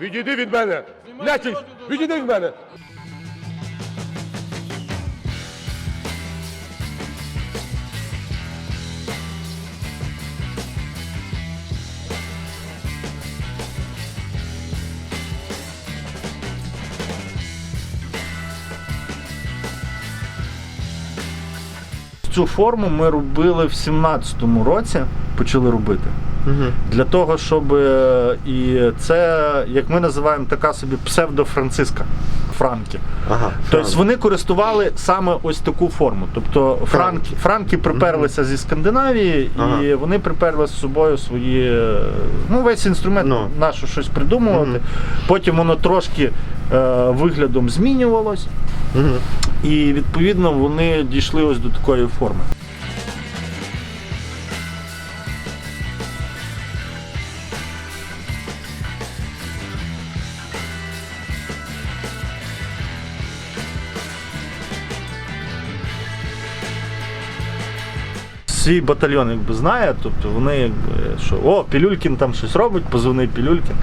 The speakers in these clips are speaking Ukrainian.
Відійди від мене! Нечисть! Відійди від мене! Цю форму ми робили в 17-му році, почали робити. Для того, щоб е, і це, як ми називаємо, така собі псевдо-франциска франки. Ага. Тобто вони користували саме ось таку форму. Тобто франки, франки приперлися зі Скандинавії, Ага. і вони приперли з собою свої, е, ну весь інструмент Ну. нашу щось придумувати. Мгм. Потім воно трошки е, виглядом змінювалось, Мгм. і відповідно вони дійшли ось до такої форми. Свій батальйон якби знає, тобто вони якби що о, Пілюлькін там щось робить, позвони Пілюлькін.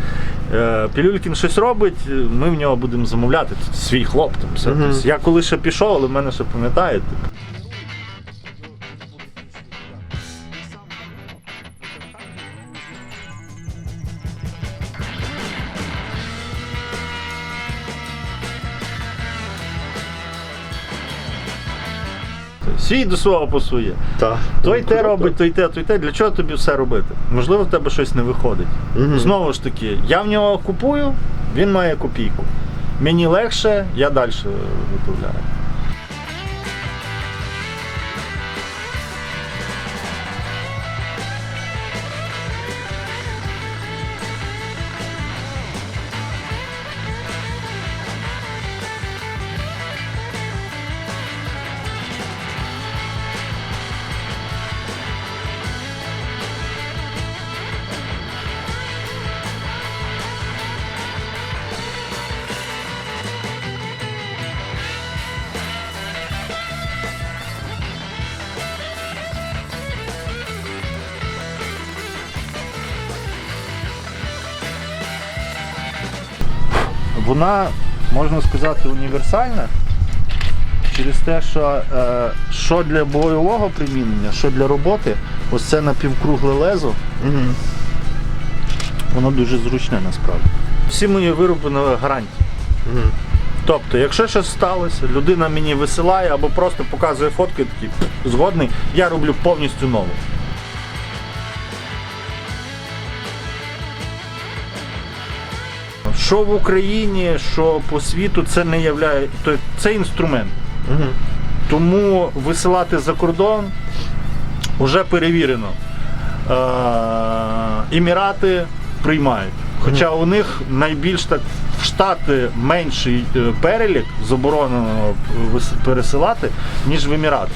Е, Пілюлькін щось робить, ми в нього будемо замовляти. Тут свій хлоп там все. Мгм. Тобто я коли ще пішов, але в мене ще пам'ятає. Типу. Свій до свого по своє. Так. Той те робить, той те, той те. Для чого тобі все робити? Можливо, в тебе щось не виходить. Угу. Знову ж таки, я в нього купую, він має копійку. Мені легше, я далі виправляю. Вона, можна сказати, універсальна через те, що е, що для бойового примінення, що для роботи, ось це напівкругле лезо, Мгм. воно дуже зручне насправді. Всі мої вироби на гарантії. Мгм. Тобто, якщо щось сталося, людина мені висилає або просто показує фотки, «Пф, згодний, я роблю повністю нову. Що в Україні, що по світу, це не являє, то це інструмент. Мгм. Тому висилати за кордон вже перевірено. Е, Емірати приймають. Хоча у них найбільш так в Штати менший е, перелік заборонено пересилати, ніж в Емірати.